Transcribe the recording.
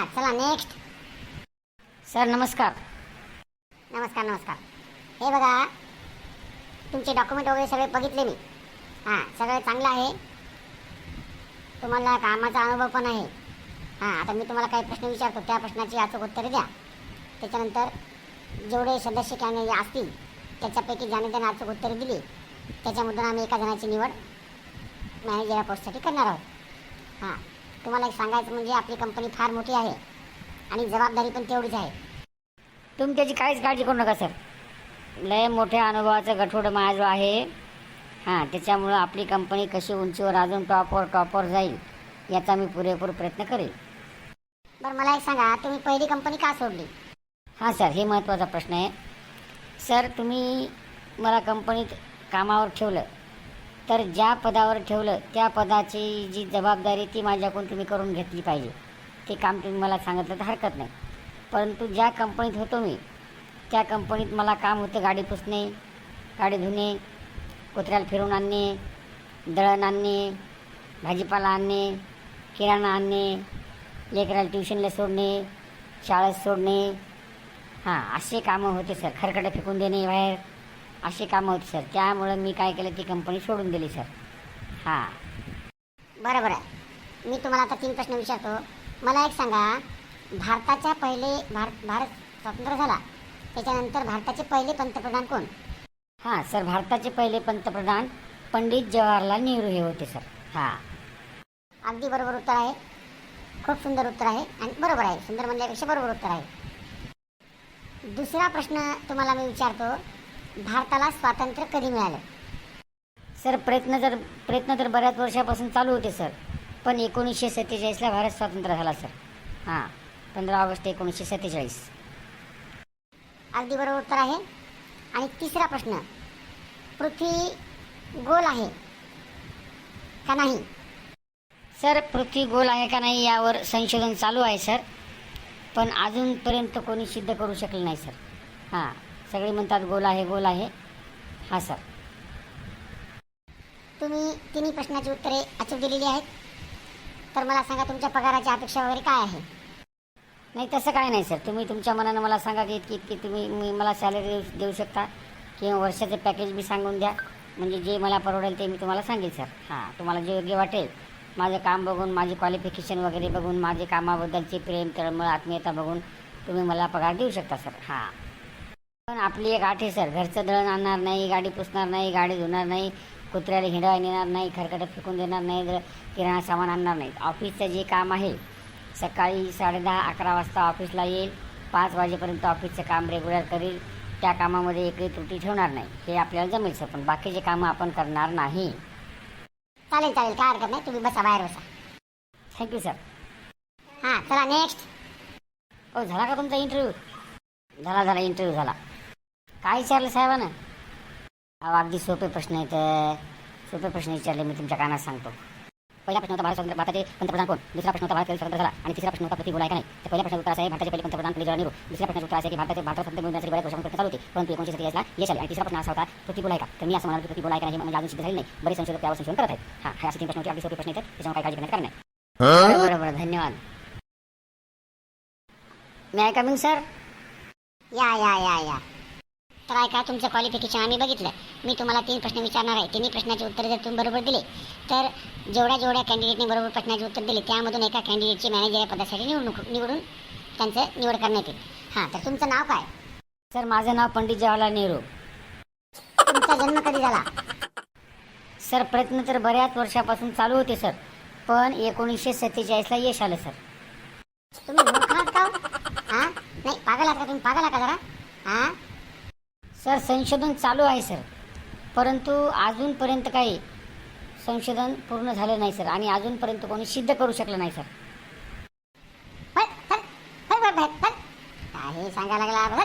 हां चला next sir नमस्कार. नमस्कार नमस्कार. हे बघा तुमचे डॉक्युमेंट वगैरे सगळे बघितले मी. हां सगळं चांगलं आहे. तुम्हाला कामाचा अनुभव पण आहे. हां आता मी तुम्हाला काही प्रश्न विचारतो. त्या प्रश्नाची अचूक उत्तरे द्या. त्याच्यानंतर जेवढे सदस्य कॅने असतील त्याच्यापैकी ज्याने त्याने अचूक उत्तरे दिली त्याच्यामधून आम्ही एका जणाची निवड मॅनेजर या पोस्टसाठी करणार आहोत. हां. तुम्हाला एक सांगायचं म्हणजे आपली कंपनी फार मोठी आहे आणि जबाबदारी पण तेवढीच आहे. तुम्ही त्याची काहीच काळजी करू नका सर. लय मोठ्या अनुभवाचं गठोड माझं आहे. हां त्याच्यामुळं आपली कंपनी कशी उंचीवर अजून टॉपवर टॉपवर जाईल याचा मी पुरेपूर प्रयत्न करेल. बरं मला एक सांगा तुम्ही पहिली कंपनी का सोडली? हां सर हे महत्त्वाचा प्रश्न आहे. सर तुम्ही मला कंपनीत कामावर ठेवलं. तर ज्या पदावर ठेवलं त्या पदाची जी जबाबदारी ती माझ्याकडून तुम्ही करून घेतली पाहिजे. ते काम तुम्ही मला सांगितलं तर हरकत नाही. परंतु ज्या कंपनीत होतो मी त्या कंपनीत मला काम होतं गाडी पुसणे गाडी धुणे कुत्र्याला फिरून आणणे दळण आणणे भाजीपाला आणणे किराणा आणणे लेकराला ट्युशनला सोडणे शाळेत सोडणे. हां असे कामं होते सर. खरकटं फेकून देणे बाहेर. असे कामं होती सर. त्यामुळं मी काय केलं ती कंपनी सोडून दिली सर. हां. बरं बरं. मी तुम्हाला आता तीन प्रश्न विचारतो. मला एक सांगा भारताच्या पहिले भारत भारत स्वतंत्र झाला. त्याच्यानंतर भारताचे पहिले पंतप्रधान कोण? हां सर भारताचे पहिले पंतप्रधान पंडित जवाहरलाल नेहरू हे होते सर. हां. अगदी बरोबर उत्तर आहे. खूप सुंदर उत्तर आहे. आणि बरोबर आहे. सुंदर म्हणल्यापेक्षा बरोबर उत्तर आहे. दुसरा प्रश्न तुम्हाला मी विचारतो. भारताला स्वातंत्र्य कधी मिळालं? सर प्रयत्न जर प्रयत्न तर बऱ्याच वर्षापासून चालू होते सर. पण एकोणीसशे सत्तेचाळीसला भारत स्वातंत्र्य झाला सर. हां पंधरा ऑगस्ट एकोणीसशे सत्तेचाळीस. अगदी बरोबर उत्तर आहे. आणि तिसरा प्रश्न पृथ्वी गोल आहे का नाही? सर पृथ्वी गोल आहे का नाही यावर संशोधन चालू आहे सर. पण अजूनपर्यंत कोणी सिद्ध करू शकलं नाही सर. हां. सगळे म्हणतात गोल आहे गोल आहे. हां सर. तुम्ही तिन्ही प्रश्नाची उत्तरे अचूक दिलेली आहेत. तर मला सांगा तुमच्या पगाराची अपेक्षा वगैरे काय आहे? नाही तसं काय नाही सर. तुम्ही तुमच्या मनानं मला सांगा की इतकी इतकी तुम्ही मी मला सॅलरी देऊ देऊ शकता किंवा वर्षाचं पॅकेज बी सांगून द्या. म्हणजे जे मला परवडेल ते मी तुम्हाला सांगेल सर. हां तुम्हाला जे योग्य वाटेल. माझं काम बघून माझे क्वालिफिकेशन वगैरे बघून माझे कामाबद्दलचे प्रेम तळमळ आत्मीयता बघून तुम्ही मला पगार देऊ शकता सर. हां. पण आपली एक आठ सर. घरचं दळण आणणार नाही गाडी पुसणार नाही गाडी धुणार नाही कुत्र्याला हिंडा नेणार नाही खरकटं फेकून देणार नाही किराणा सामान आणणार नाही ऑफिसचं जे काम आहे सकाळी साडेदहा अकरा वाजता ऑफिसला येईल. पाच वाजेपर्यंत ऑफिसचं काम रेग्युलर करील. त्या कामामध्ये एकही त्रुटी ठेवणार नाही. हे आपल्याला जमेल सर पण बाकीचे कामं आपण करणार नाही. चालेल चालेल. काय हरकत नाही. तुम्ही बसा बाहेर बसा. थँक्यू सर हां चला नेक्स्ट ओ झाला का तुमचा इंटरव्ह्यू झाला झाला इंटरव्ह्यू झाला. काय विचारलं साहेबानं? अहो अगदी सोपे प्रश्न आहेत सोपे प्रश्न विचारले मी तुमच्या कानात सांगतो. पहिला प्रश्न होता भारत स्वतंत्र भारताचे पंतप्रधान कोण? दुसरा प्रश्न होता भारत स्वतंत्र झाला. आणि तिसरा प्रश्न होता पृथ्वी का नाही? तर पहिल्या प्रश्नाचं उत्तर असं आहे भारताचे पहिले पंतप्रधान पंडित जवाहरलाल नेहरू दुसऱ्या प्रश्नाचं उत्तर असं आहे की भारताचे भारत स्वतंत्र मिळवण्यासाठी बऱ्याच वर्षांपासून प्रयत्न चालू होते. परंतु एकोणीशे सत्तेचाळीसला यश आले. आणि तिसरा प्रश्न असा होता पृथ्वी आहे का? तर मी असं म्हणाल की पृथ्वी का नाही म्हणजे अजून सिद्ध झाले नाही. बरेच संशोधक त्यावर संशोधन करत आहेत. हां असे तीन प्रश्न होते अगदी सोपे प्रश्न येतात त्याच्यामुळे काही काळजी करण्याचं कारण नाही. बरं बरं बरं धन्यवाद. मी आय कमिंग सर या या या या तर ऐका तुमचं क्वालिफिकेशन आम्ही बघितलं. मी तुम्हाला तीन प्रश्न विचारणार आहे. तिन्ही प्रश्नाची उत्तरे जर तुम्ही बरोबर दिले तर जेवढ्या जेवढ्या कॅन्डिडेटने बरोबर प्रश्नाचे उत्तर दिले त्यामधून एका कॅन्डिडेटची मॅनेजर या पदासाठी निवडणूक निवडून त्यांचं निवड करण्यात येईल. हां तर तुमचं नाव काय? सर माझं नाव पंडित जवाहरलाल नेहरू. तुमचा जन्म कधी झाला? सर प्रयत्न तर बऱ्याच वर्षापासून चालू होते सर. पण एकोणीसशे सत्तेचाळीसला यश आलं सर. तुम्ही मूर्ख आहात का हो? हां? नाही पागल आहात का तुम्ही? पागल आहात का जरा? हां? सर संशोधन चालू आहे सर. परंतु अजूनपर्यंत काही संशोधन पूर्ण झालं नाही सर. आणि अजूनपर्यंत कोणी सिद्ध करू शकलं नाही सर. काय सांगायला लागला